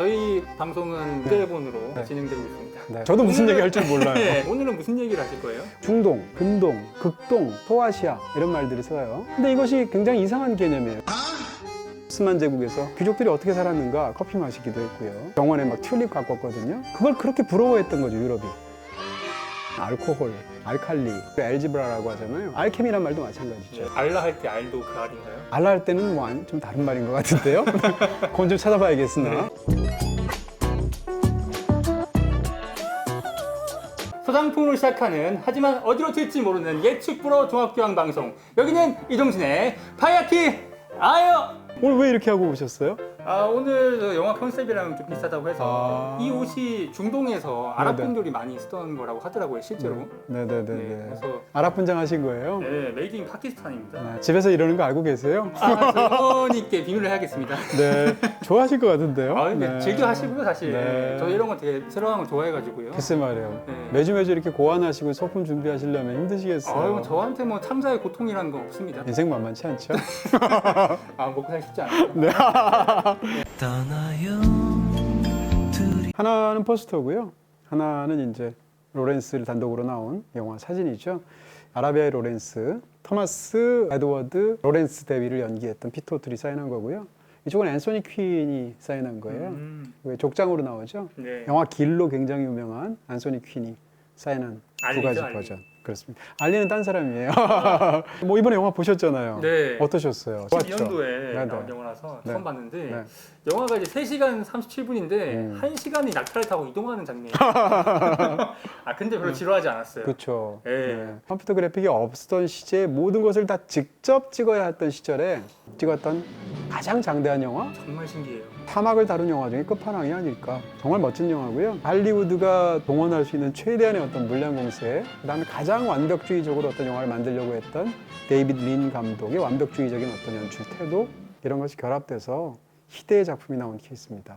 저희 방송은 휴대폰으로 네. 진행되고 있습니다. 네. 저도 무슨 얘기 할 줄 몰라요. 네, 오늘은 무슨 얘기를 하실 거예요? 중동, 근동, 극동, 소아시아 이런 말들을 써요. 근데 이것이 굉장히 이상한 개념이에요. 오스만 제국에서 귀족들이 어떻게 살았는가 커피 마시기도 했고요. 병원에 막 튤립 갖고 왔거든요. 그걸 그렇게 부러워했던 거죠 유럽이. 알코올, 알칼리, 엘지브라라고 하잖아요. 알케미란 말도 마찬가지죠. 알라 할 때 알도 그 알인가요? 알라 할 때는 뭐 좀 다른 말인 것 같은데요. 그건 좀 찾아봐야겠으나. 소장품으로 시작하는 하지만 어디로 튈지 모르는 예측 불허 종합교양 방송 여기는 이동진의 파이어키 아요 오늘 왜 이렇게 하고 오셨어요? 아 오늘 저 영화 컨셉이랑 좀 비슷하다고 해서 아. 이 옷이 중동에서 아랍 네네. 분들이 많이 쓰던 거라고 하더라고요 실제로 네네네 네. 네, 그래서 아랍 분장 하신 거예요? 네 메이드 인 파키스탄입니다 네, 집에서 이러는 거 알고 계세요? 아 저분께 비밀을 해야겠습니다 네, 좋아하실 것 같은데요. 아 근데 네. 즐겨 하시고요 사실 네. 저 이런 거 되게 새로운 거 좋아해가지고요 글쎄 말이에요. 네. 매주 매주 이렇게 고안하시고 소품 준비하시려면 힘드시겠어요. 아유 저한테 뭐 참자의 고통이라는 거 없습니다 인생 만만치 않죠? 아 먹고 살기 쉽지 않아요 네. 떠나요 둘이 하나는 포스터고요. 하나는 이제 로렌스를 단독으로 나온 영화 사진이죠. 아라비아의 로렌스, 토마스 에드워드 로렌스 대위를 연기했던 피터 오틀이 사인한 거고요. 이쪽은 앤소니 퀸이 사인한 거예요. 음, 왜 족장으로 나오죠? 네. 영화 길로 굉장히 유명한 앤소니 퀸이 사인한 두 알리죠, 가지 알리. 버전. 그렇습니다. 알리는 딴 사람이에요. 뭐 이번에 영화 보셨잖아요. 네. 어떠셨어요? 12년도에 네, 네. 나온 영화라서 네. 처음 봤는데 네. 영화가 이제 3시간 37분인데 음. 1시간이 낙타를 타고 이동하는 장면이에요. 아 근데 별로 지루하지 않았어요. 그렇죠. 예. 컴퓨터 그래픽이 없었던 시제에 모든 것을 다 직접 찍어야 했던 시절에 찍었던 가장 장대한 영화? 정말 신기해요. 사막을 다룬 영화 중에 끝판왕이 아닐까. 정말 멋진 영화고요. 할리우드가 동원할 수 있는 최대한의 어떤 물량 공세, 그다음에 가장 완벽주의적으로 어떤 영화를 만들려고 했던 데이비드 린 감독의 완벽주의적인 어떤 연출 태도 이런 것이 결합돼서 희대의 작품이 나온 케이스입니다.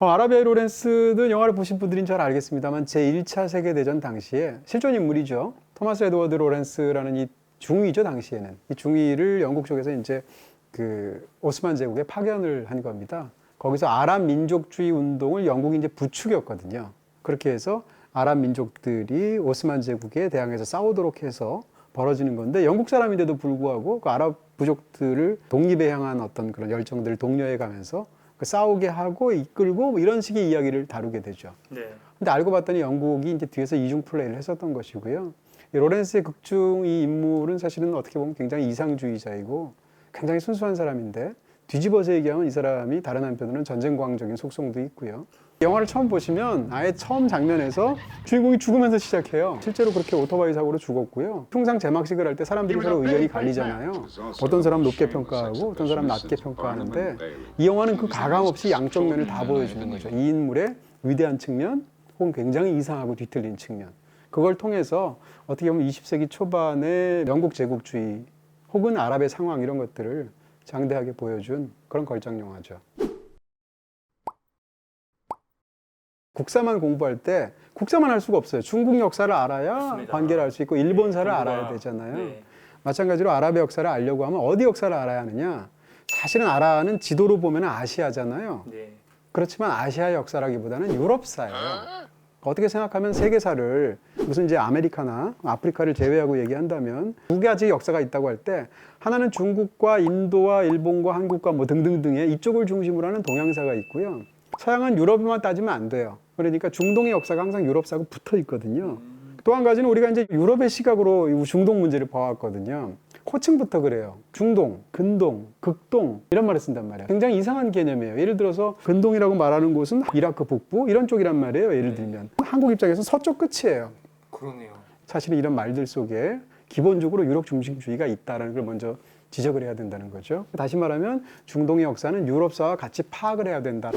어, 아라비아의 로렌스는 영화를 보신 분들은 잘 알겠습니다만 제1차 세계대전 당시에 실존 인물이죠. 토마스 에드워드 로렌스라는 이 중위죠, 당시에는. 이 중위를 영국 쪽에서 이제 그 오스만 제국에 파견을 한 겁니다. 거기서 아랍 민족주의 운동을 영국이 이제 부추겼거든요. 그렇게 해서 아랍 민족들이 오스만 제국에 대항해서 싸우도록 해서 벌어지는 건데 영국 사람인데도 불구하고 그 아랍 부족들을 독립에 향한 어떤 그런 열정들을 독려해 가면서 그 싸우게 하고 이끌고 뭐 이런 식의 이야기를 다루게 되죠. 네. 근데 알고 봤더니 영국이 이제 뒤에서 이중 플레이를 했었던 것이고요. 이 로렌스의 극중 이 인물은 사실은 어떻게 보면 굉장히 이상주의자이고 굉장히 순수한 사람인데 뒤집어서 얘기하면 이 사람이 다른 한편으로는 전쟁광적인 속성도 있고요. 영화를 처음 보시면 아예 처음 장면에서 주인공이 죽으면서 시작해요. 실제로 그렇게 오토바이 사고로 죽었고요. 통상 제막식을 할 때 사람들이 서로 의견이 갈리잖아요. 어떤 사람 높게 평가하고 어떤 사람 낮게 평가하는데 이 영화는 그 가감 없이 양쪽 면을 다 보여주는 거죠. 이 인물의 위대한 측면 혹은 굉장히 이상하고 뒤틀린 측면. 그걸 통해서 어떻게 보면 20세기 초반의 영국 제국주의 혹은 아랍의 상황 이런 것들을 장대하게 보여준 그런 걸작 영화죠. 국사만 공부할 때 국사만 할 수가 없어요. 중국 역사를 알아야 맞습니다. 관계를 알 수 있고 일본사를 공부가- 알아야 되잖아요. 네. 마찬가지로 아랍의 역사를 알려고 하면 어디 역사를 알아야 하느냐? 사실은 아라는 지도로 보면 아시아잖아요. 네. 그렇지만 아시아 역사라기보다는 유럽사예요. 어떻게 생각하면 세계사를 무슨 이제 아메리카나 아프리카를 제외하고 얘기한다면 두 가지 역사가 있다고 할 때 하나는 중국과 인도와 일본과 한국과 뭐 등등등의 이쪽을 중심으로 하는 동양사가 있고요. 서양은 유럽만 따지면 안 돼요. 그러니까 중동의 역사가 항상 유럽사하고 붙어 있거든요. 또 한 가지는 우리가 이제 유럽의 시각으로 이 중동 문제를 봐왔거든요. 호칭부터 그래요. 중동, 근동, 극동 이런 말을 쓴단 말이에요. 굉장히 이상한 개념이에요. 예를 들어서 근동이라고 말하는 곳은 이라크 북부 이런 쪽이란 말이에요. 예를 들면 한국 입장에서 서쪽 끝이에요. 그러네요. 사실은 이런 말들 속에 기본적으로 유럽 중심주의가 있다는 걸 먼저 지적을 해야 된다는 거죠. 다시 말하면 중동의 역사는 유럽사와 같이 파악을 해야 된다.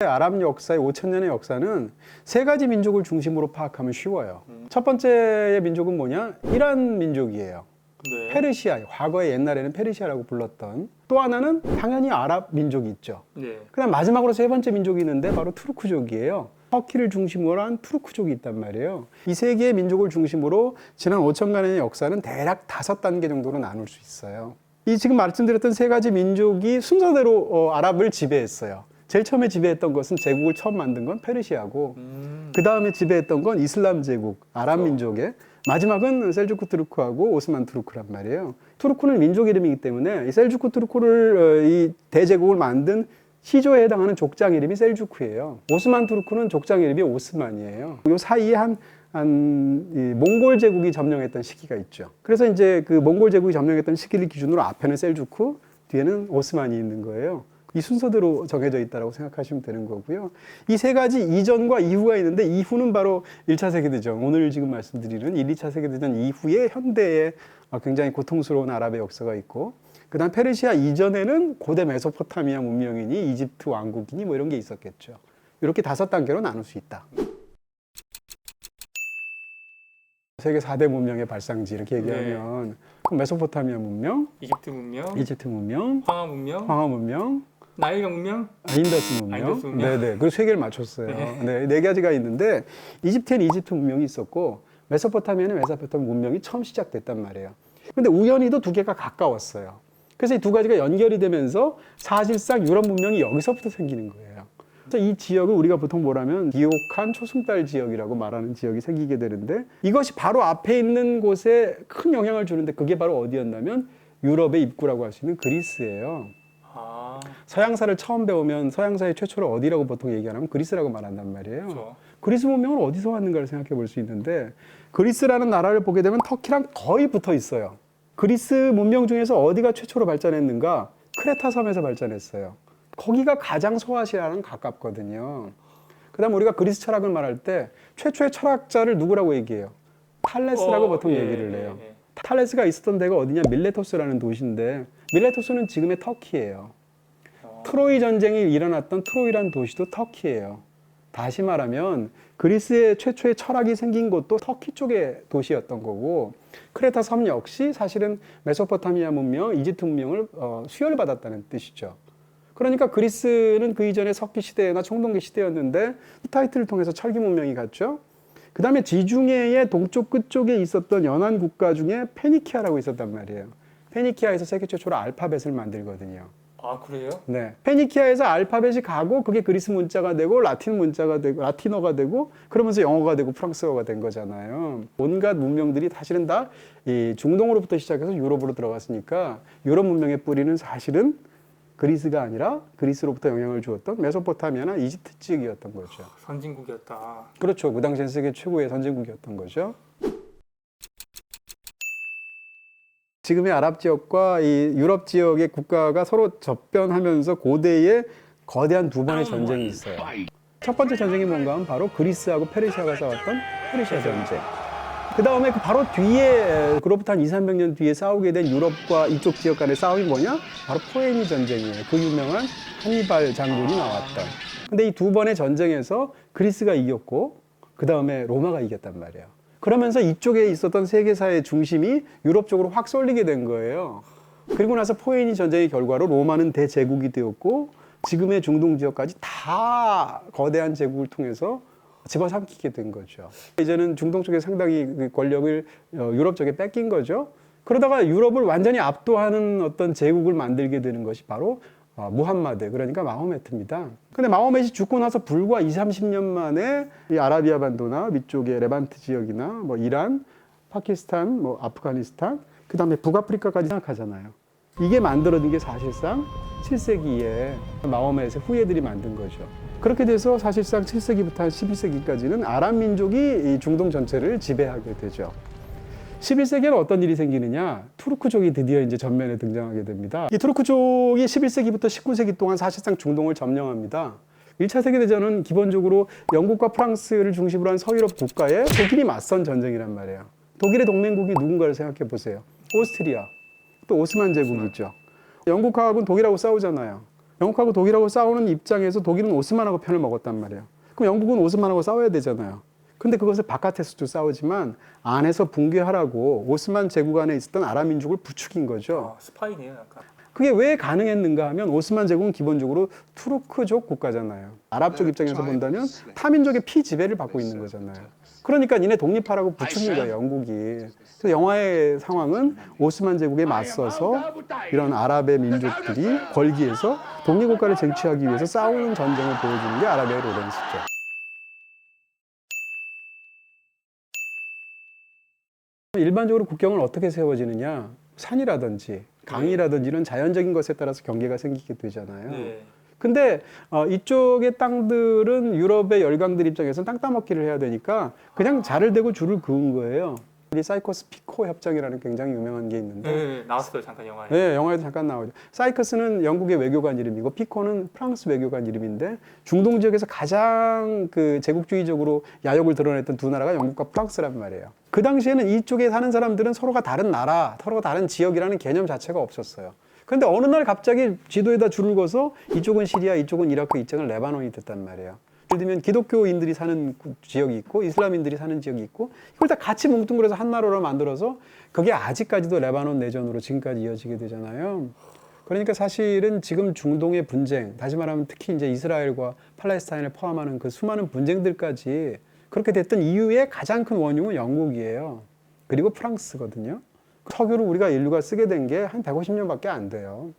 아랍 역사의 5천 년의 역사는 세 가지 민족을 중심으로 파악하면 쉬워요. 첫 번째의 민족은 뭐냐? 이란 민족이에요. 네. 페르시아, 과거에 옛날에는 페르시아라고 불렀던 또 하나는 당연히 아랍 민족이 있죠. 네. 그다음 마지막으로 세 번째 민족이 있는데 바로 투르크족이에요. 터키를 중심으로 한 투르크족이 있단 말이에요. 이 세 개의 민족을 중심으로 지난 5천간의 역사는 대략 다섯 단계 정도로 나눌 수 있어요. 이 지금 말씀드렸던 세 가지 민족이 순서대로 어, 아랍을 지배했어요. 제일 처음에 지배했던 것은 제국을 처음 만든 건 페르시아고 음. 그 다음에 지배했던 건 이슬람 제국, 아랍 민족의 마지막은 셀주크 투르크하고 오스만 투르크란 말이에요. 투르크는 민족 이름이기 때문에 이 셀주크 투르크를 어, 이 대제국을 만든 시조에 해당하는 족장 이름이 셀주크예요. 오스만 투르크는 족장 이름이 오스만이에요. 이 사이에 한, 한, 이 몽골 제국이 점령했던 시기가 있죠. 그래서 이제 그 몽골 제국이 점령했던 시기를 기준으로 앞에는 셀주크, 뒤에는 오스만이 있는 거예요. 이 순서대로 정해져 있다고 생각하시면 되는 거고요. 이 세 가지 이전과 이후가 있는데 이후는 바로 1차 세계대전, 오늘 지금 말씀드리는 1, 2차 세계대전 이후에 현대의 어, 굉장히 고통스러운 아랍의 역사가 있고 그다음 페르시아 이전에는 고대 메소포타미아 문명이니 이집트 왕국이니 뭐 이런 게 있었겠죠. 이렇게 다섯 단계로 나눌 수 있다. 세계 4대 문명의 발상지 이렇게 얘기하면 그럼 메소포타미아 문명, 이집트 문명, 이집트 문명, 황하 문명, 황하 문명, 나일강 문명, 아, 인더스 문명. 인더스 문명. 네네. 그리고 세 개를 맞췄어요. 네. 네 가지가 있는데 이집트에는 이집트 문명이 있었고 메소포타미아는 메소포타미아 문명이 처음 시작됐단 말이에요. 근데 우연히도 두 개가 가까웠어요. 그래서 이 두 가지가 연결이 되면서 사실상 유럽 문명이 여기서부터 생기는 거예요. 그래서 이 지역을 우리가 보통 뭐라면 기옥한 초승달 지역이라고 말하는 지역이 생기게 되는데 이것이 바로 앞에 있는 곳에 큰 영향을 주는데 그게 바로 어디였냐면 유럽의 입구라고 할 수 있는 그리스예요. 아, 서양사를 처음 배우면 서양사의 최초를 어디라고 보통 얘기하냐면 그리스라고 말한단 말이에요. 그렇죠. 그리스 문명은 어디서 왔는가를 생각해 볼 수 있는데 그리스라는 나라를 보게 되면 터키랑 거의 붙어 있어요. 그리스 문명 중에서 어디가 최초로 발전했는가? 크레타 섬에서 발전했어요. 거기가 가장 소아시아랑 가깝거든요. 그다음 우리가 그리스 철학을 말할 때 최초의 철학자를 누구라고 얘기해요? 탈레스라고 어, 보통 예, 얘기를 예, 해요. 예. 탈레스가 있었던 데가 어디냐? 밀레토스라는 도시인데 밀레토스는 지금의 터키예요. 어, 트로이 전쟁이 일어났던 트로이라는 도시도 터키예요. 다시 말하면 그리스의 최초의 철학이 생긴 곳도 터키 쪽의 도시였던 거고 크레타 섬 역시 사실은 메소포타미아 문명, 이집트 문명을 어, 수혈 받았다는 뜻이죠. 그러니까 그리스는 그 이전에 석기 시대나 청동기 시대였는데 히타이트를 통해서 철기 문명이 갔죠. 그 다음에 지중해의 동쪽 끝쪽에 있었던 연안 국가 중에 페니키아라고 있었단 말이에요. 페니키아에서 세계 최초로 알파벳을 만들거든요. 아 그래요? 네. 페니키아에서 알파벳이 가고 그게 그리스 문자가 되고 라틴 문자가 되고 라틴어가 되고 그러면서 영어가 되고 프랑스어가 된 거잖아요. 온갖 문명들이 사실은 다 이 중동으로부터 시작해서 유럽으로 들어갔으니까 유럽 문명의 뿌리는 사실은 그리스가 아니라 그리스로부터 영향을 주었던 메소포타미아나 이집트 지역이었던 거죠. 선진국이었다. 그렇죠. 그 당시엔 세계 최고의 선진국이었던 거죠. 지금의 아랍 지역과 이 유럽 지역의 국가가 서로 접변하면서 고대의 거대한 두 번의 전쟁이 있어요. 첫 번째 전쟁이 뭔가 하면 바로 그리스하고 페르시아가 싸웠던 페르시아 전쟁. 그 다음에 그 바로 뒤에, 그로부터 한 2, 300년 뒤에 싸우게 된 유럽과 이쪽 지역 간의 싸움이 뭐냐? 바로 포에니 전쟁이에요. 그 유명한 한니발 장군이 나왔던. 근데 이 두 번의 전쟁에서 그리스가 이겼고, 그 다음에 로마가 이겼단 말이에요. 그러면서 이쪽에 있었던 세계사의 중심이 유럽 쪽으로 확 쏠리게 된 거예요. 그리고 나서 포에니 전쟁의 결과로 로마는 대제국이 되었고, 지금의 중동 지역까지 다 거대한 제국을 통해서 집어삼키게 된 거죠. 이제는 중동 쪽에 상당히 그 권력을 어, 유럽 쪽에 뺏긴 거죠. 그러다가 유럽을 완전히 압도하는 어떤 제국을 만들게 되는 것이 바로 어, 무함마드 그러니까 마호메트입니다. 근데 마호메트이 죽고 나서 불과 2, 30년 만에 이 아라비아 반도나 위쪽의 레반트 지역이나 뭐 이란, 파키스탄, 뭐 아프가니스탄, 그다음에 북아프리카까지 생각하잖아요. 이게 만들어진 게 사실상 7세기에 마호메트의 후예들이 만든 거죠. 그렇게 돼서 사실상 7세기부터 한 11세기까지는 아랍 민족이 이 중동 전체를 지배하게 되죠. 11세기에는 어떤 일이 생기느냐? 투르크족이 드디어 이제 전면에 등장하게 됩니다. 이 투르크족이 11세기부터 19세기 동안 사실상 중동을 점령합니다. 1차 세계대전은 기본적으로 영국과 프랑스를 중심으로 한 서유럽 국가에 독일이 맞선 전쟁이란 말이에요. 독일의 동맹국이 누군가를 생각해 보세요. 오스트리아, 또 오스만 제국 있죠. 영국하고는 독일하고 싸우잖아요. 영국하고 독일하고 싸우는 입장에서 독일은 오스만하고 편을 먹었단 말이에요. 그럼 영국은 오스만하고 싸워야 되잖아요. 근데 그것을 바깥에서도 싸우지만 안에서 붕괴하라고 오스만 제국 안에 있었던 아랍 민족을 부추긴 거죠. 아, 스파이네요, 약간. 그게 왜 가능했는가 하면 오스만 제국은 기본적으로 투르크족 국가잖아요. 아랍족 입장에서 본다면 타민족의 피지배를 받고 있는 거잖아요. 그러니까 니네 독립하라고 붙인 거예요, 영국이. 그래서 영화의 상황은 오스만 제국에 맞서서 이런 아랍의 민족들이 걸기에서 독립국가를 쟁취하기 위해서 싸우는 전쟁을 보여주는 게 아랍의 로렌스죠. 일반적으로 국경은 어떻게 세워지느냐? 산이라든지 강이라든지 이런 자연적인 것에 따라서 경계가 생기게 되잖아요. 네. 근데 어, 이쪽의 땅들은 유럽의 열강들 입장에서는 땅 따먹기를 해야 되니까 그냥 자를 대고 줄을 그은 거예요. 이 사이커스 피코 협정이라는 굉장히 유명한 게 있는데 네, 나왔어요 잠깐 영화에. 네, 영화에도 잠깐 나오죠. 사이커스는 영국의 외교관 이름이고 피코는 프랑스 외교관 이름인데 중동 지역에서 가장 그 제국주의적으로 야욕을 드러냈던 두 나라가 영국과 프랑스란 말이에요. 그 당시에는 이쪽에 사는 사람들은 서로가 다른 나라, 서로가 다른 지역이라는 개념 자체가 없었어요. 그런데 어느 날 갑자기 지도에다 줄을 거서 이쪽은 시리아, 이쪽은 이라크, 이쪽은 레바논이 됐단 말이에요. 예를 들면 기독교인들이 사는 구- 지역이 있고 이슬람인들이 사는 지역이 있고 이걸 다 같이 뭉뚱그려서 한 나라로 만들어서 그게 아직까지도 레바논 내전으로 지금까지 이어지게 되잖아요. 그러니까 사실은 지금 중동의 분쟁, 다시 말하면 특히 이제 이스라엘과 팔레스타인을 포함하는 그 수많은 분쟁들까지 그렇게 됐던 이유의 가장 큰 원흉은 영국이에요. 그리고 프랑스거든요. 석유를 우리가 인류가 쓰게 된 게 한 150년밖에 안 돼요.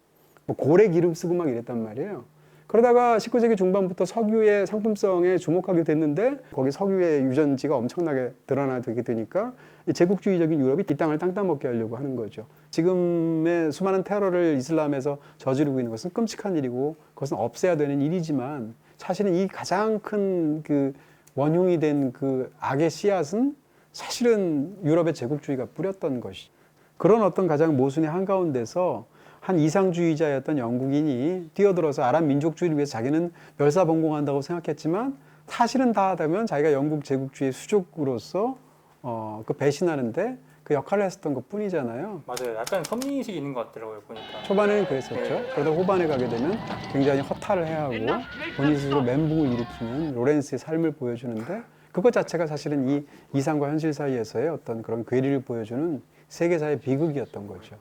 뭐 고래 기름 쓰고 막 이랬단 말이에요. 그러다가 19세기 중반부터 석유의 상품성에 주목하게 됐는데 거기 석유의 유전지가 엄청나게 드러나게 되니까 이 제국주의적인 유럽이 이 땅을 땅 따먹게 하려고 하는 거죠. 지금의 수많은 테러를 이슬람에서 저지르고 있는 것은 끔찍한 일이고 그것은 없애야 되는 일이지만 사실은 이 가장 큰 그 원흉이 된 그 악의 씨앗은 사실은 유럽의 제국주의가 뿌렸던 것이 그런 어떤 가장 모순의 한가운데서 한 이상주의자였던 영국인이 뛰어들어서 아랍 민족주의를 위해서 자기는 멸사번공한다고 생각했지만 사실은 다 하다면 자기가 영국 제국주의 수족으로서 어, 그 배신하는데 그 역할을 했었던 것 뿐이잖아요. 맞아요. 약간 선민의식이 있는 것 같더라고요 보니까. 초반에는 그랬었죠. 그러다 후반에 가게 되면 굉장히 허탈을 해하고 본인 스스로 멘붕을 일으키는 로렌스의 삶을 보여주는데 그것 자체가 사실은 이 이상과 현실 사이에서의 어떤 그런 괴리를 보여주는 세계사의 비극이었던 거죠.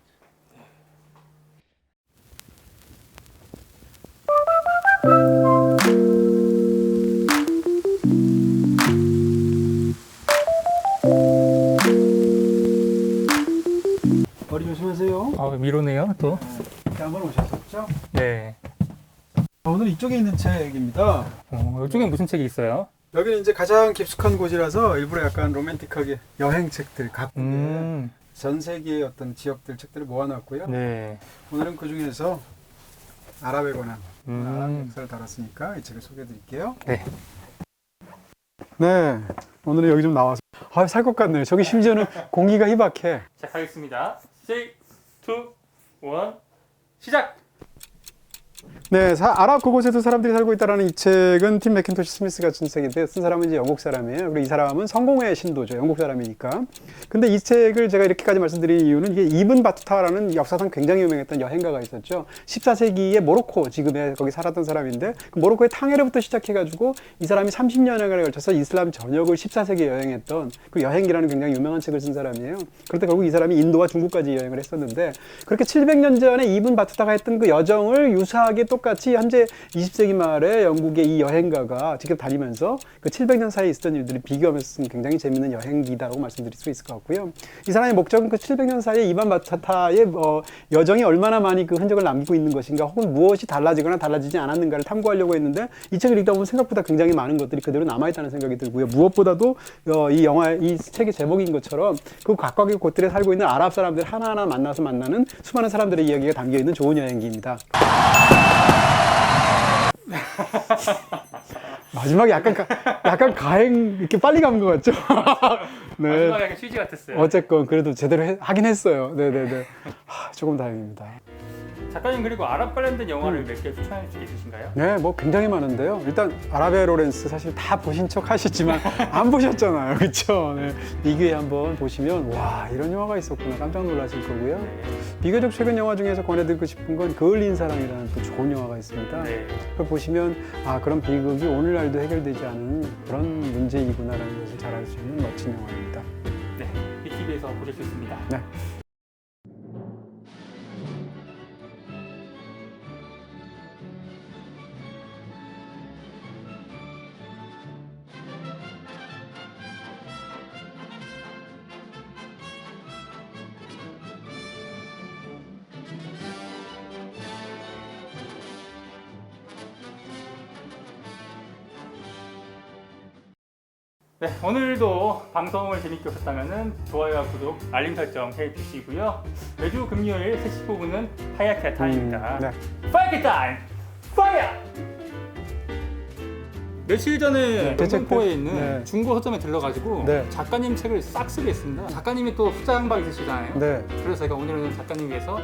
조심하세요. 아 미로네요 또. 한번 오셨었죠? 네. 오늘 이쪽에 있는 책입니다. 어, 이쪽에 무슨 책이 있어요? 여기는 이제 가장 깊숙한 곳이라서 일부러 약간 로맨틱하게 여행 책들 각국의 음. 전 세계의 어떤 지역들 책들을 모아놨고요. 네. 오늘은 그 중에서 아랍에 관한 음. 아랍 역사를 다뤘으니까 이 책을 소개해드릴게요. 네. 네, 오늘은 여기 좀 나와서 아, 살 것 같네요. 저기 심지어는 공기가 희박해. 시작하겠습니다. 3, 2, 1 시작. 네, 사- 아랍 그곳에도 사람들이 살고 있다라는 이 책은 팀 맥킨토시 스미스가 쓴 책인데 쓴 사람은 이제 영국 사람이에요. 그리고 이 사람은 성공의 신도죠. 영국 사람이니까. 근데 이 책을 제가 이렇게까지 말씀드린 이유는 이게 이븐 바투타라는 역사상 굉장히 유명했던 여행가가 있었죠. 14세기에 모로코 지금의 거기 살았던 사람인데 그 모로코의 탕헤르부터 시작해가지고 이 사람이 30년에 걸쳐서 이슬람 전역을 14세기에 여행했던 그 여행기라는 굉장히 유명한 책을 쓴 사람이에요. 그런데 결국 이 사람이 인도와 중국까지 여행을 했었는데 그렇게 700년 전에 이븐 바투타가 했던 그 여정을 유사하게 똑같이 현재 20세기 말에 영국의 이 여행가가 직접 다니면서 그 700년 사이에 있었던 일들을 비교하면서 쓴 굉장히 재밌는 여행기다라고 말씀드릴 수 있을 것 같고요. 이 사람의 목적은 그 700년 사이에 이반 바투타의 어, 여정이 얼마나 많이 그 흔적을 남기고 있는 것인가 혹은 무엇이 달라지거나 달라지지 않았는가를 탐구하려고 했는데 이 책을 읽다 보면 생각보다 굉장히 많은 것들이 그대로 남아있다는 생각이 들고요. 무엇보다도 어, 이 영화, 이 책의 제목인 것처럼 그 각각의 곳들에 살고 있는 아랍 사람들 하나하나 만나서 만나는 수많은 사람들의 이야기가 담겨 있는 좋은 여행기입니다. 마지막에 약간 가, 약간 가행 이렇게 빨리 간 것 같죠? 네. 마지막에 약간 취지 같았어요. 어쨌건 그래도 제대로 해- 하긴 했어요. 네네네. 하, 조금 다행입니다. 작가님 그리고 아랍 관련된 영화를 몇 개 추천해 줄수 있으신가요? 네, 뭐 굉장히 많은데요. 일단 아라베 로렌스 사실 다 보신 척 하시지만 안 보셨잖아요, 그렇죠? 네. 이 기회에 한번 보시면 와 이런 영화가 있었구나 깜짝 놀라실 거고요. 비교적 최근 영화 중에서 권해드리고 싶은 건 그을린 사랑이라는 또 좋은 영화가 있습니다. 네. 그걸 보시면 아 그런 비극이 오늘날도 해결되지 않은 그런 문제이구나라는 것을 잘 알 수 있는 멋진 영화입니다. 네. BTV에서 보실 수 있습니다. 네. 네, 오늘도 방송을 재밌게 보셨다면 좋아요와 구독, 알림 설정 해주시고요. 매주 금요일 3시 5분은 하야케 타임입니다. 음, 네. 파이어 타임! 파이어! 며칠 전에 네, 영등포에 있는 네. 중고 서점에 들러가지고 네. 작가님 책을 싹 쓰겠습니다. 작가님이 또 후장방 있으시잖아요. 네. 그래서 제가 오늘은 작가님 위해서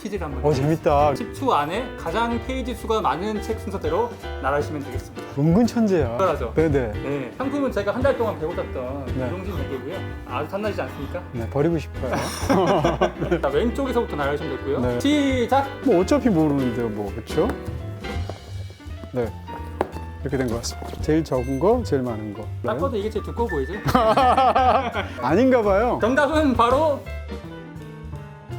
퀴즈를 한번 어 재밌다. 10초 안에 가장 페이지 수가 많은 책 순서대로 나가시면 되겠습니다. 은근 천재야. 그러죠. 네네. 네, 상품은 제가 한 달 동안 배웠던 네. 이동진 대표고요. 아주 탐나지 않습니까? 네 버리고 싶어요. 자, 왼쪽에서부터 나가시면 되고요. 네. 시작! 뭐 어차피 모르는데요, 뭐 그렇죠? 네. 이렇게 된 것 같습니다. 제일 적은 거, 제일 많은 거. 딱 봐도 이게 제일 두꺼워 보이죠? 아닌가 봐요. 정답은 바로